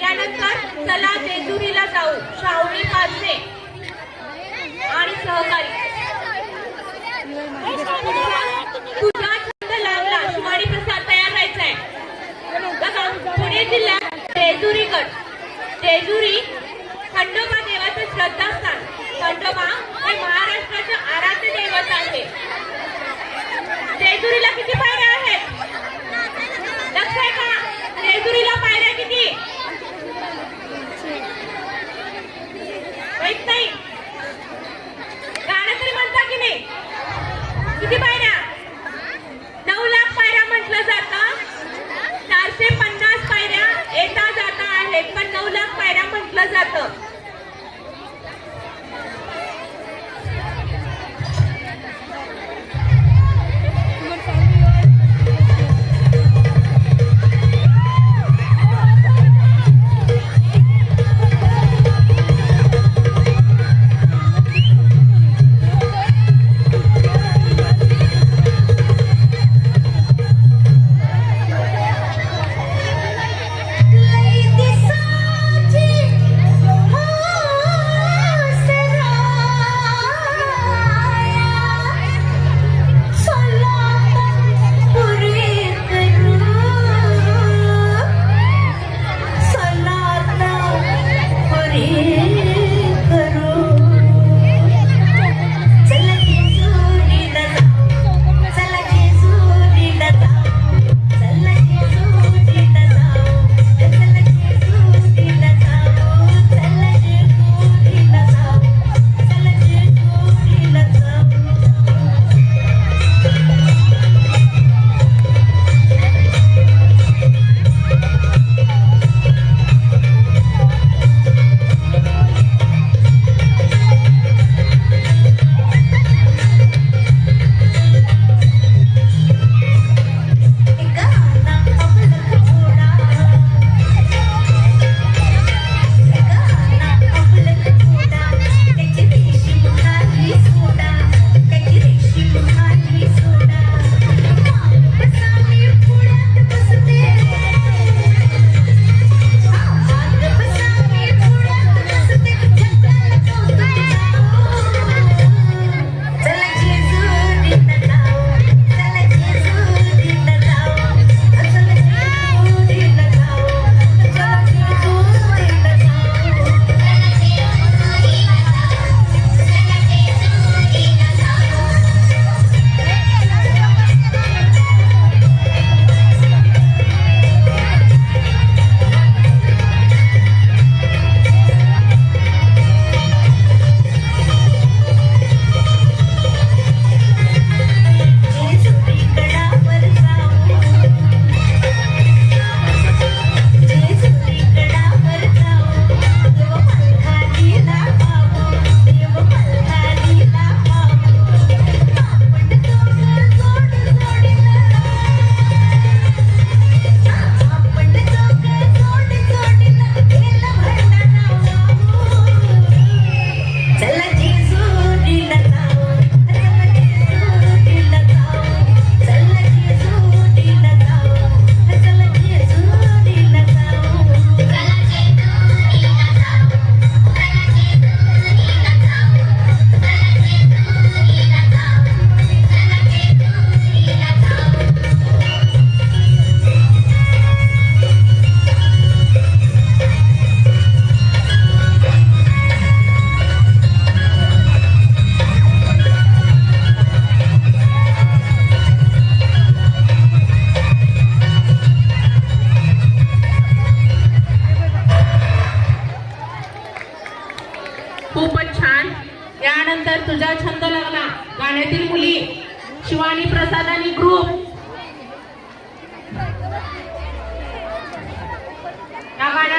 यानंतर चला जेजुरीला जाऊ. शावणी पाचसे आणि सहकारी. तुझा छंद लागला शिवानी प्रसाद तयार राहायचाय बघा पुणे जिल्ह्यात जेजुरीगड. जेजुरी खंडोबा देवाचं श्रद्धास्थान. खंडोबा हे महाराष्ट्राचे आराध्य दैवत आहे. जेजुरीला किती पाहिजे म्हटलं जातं शाळेतील मुली शिवानी प्रसाद आणि ग्रुप. या गाण्याला